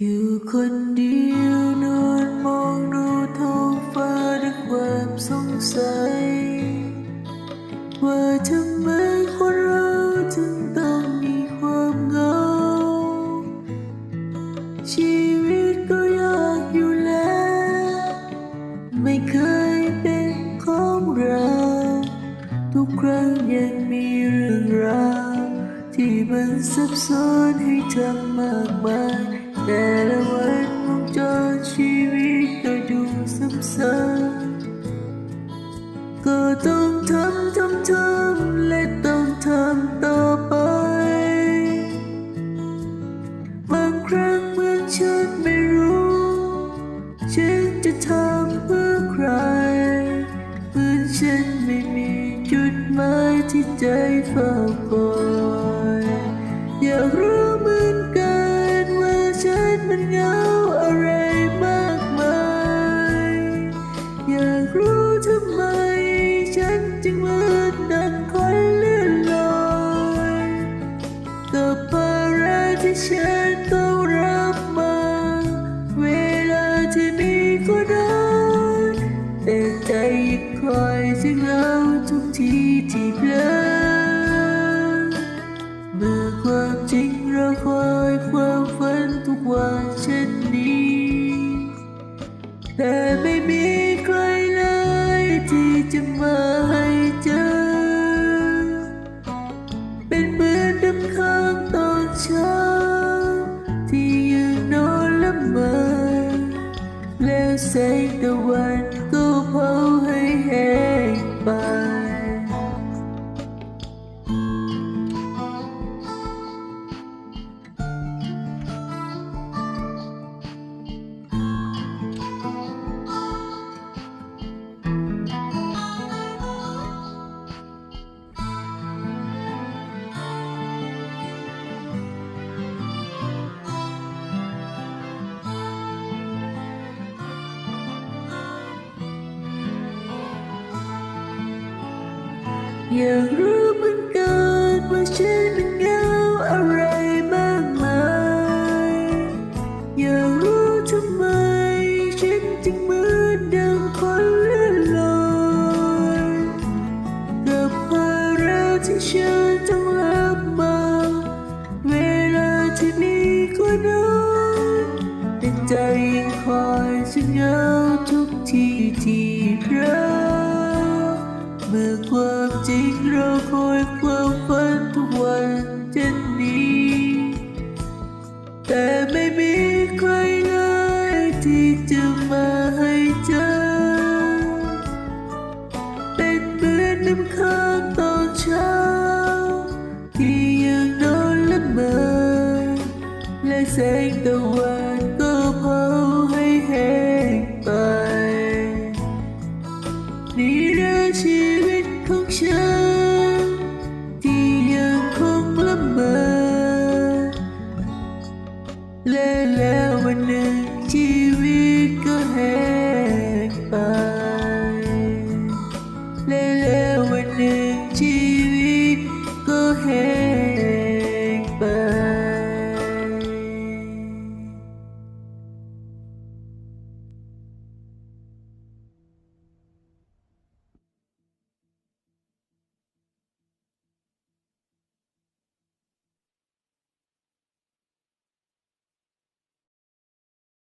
อยู่คนเดียวนอนมองดูท้องฟ้าด้วยความสงสัย ว่าทำไมคนเราจึงต้องมีความเหงา ชีวิตก็ยากอยู่แล้ว ไม่เคยเป็นของเรา ทุกครั้งยังมีเรื่องราวที่มันซับซ้อนให้ทำมากมาย แต่ละวันวงเจรชีวิตก็ดูซ้ำๆก็ต้องทำทำทำและต้องทำต่อไป บางครั้งเหมือนฉันไม่รู้ ฉันจะทำเพื่อใคร เหมือนฉันไม่มีจุดหมายที่ใจเฝ้าคอยอยากรู้ อยถึงเราทุกทีที่เพลอเมื่อความจริงเราคอยความฝันทุกวันเช่นนี้ แต่ไม่มีใครเลยที่จะมาให้เจอ เป็นเหมือนน้ำค้างตอนเช้า ที่ยังนอนละเมอแล้วแสงตะวัน ง อยากรู้เหมือนกันว่าฉันเหงาอะไรมากมายอยากรู้ทำไมฉันจึงเหมือนดังคนเลื่อนลอยกับภาระที่ฉันต้องรับมา เวลาที่มีก็น้อย จริงเราคอยความฝันทุกวันเช่นนี้ แต่ไม่มีใครเลยที่จะมาให้เจอ เป็นเหมือนน้ำค้างตอนเช้า ที่ยังนอนละเมอและแสงตะวัน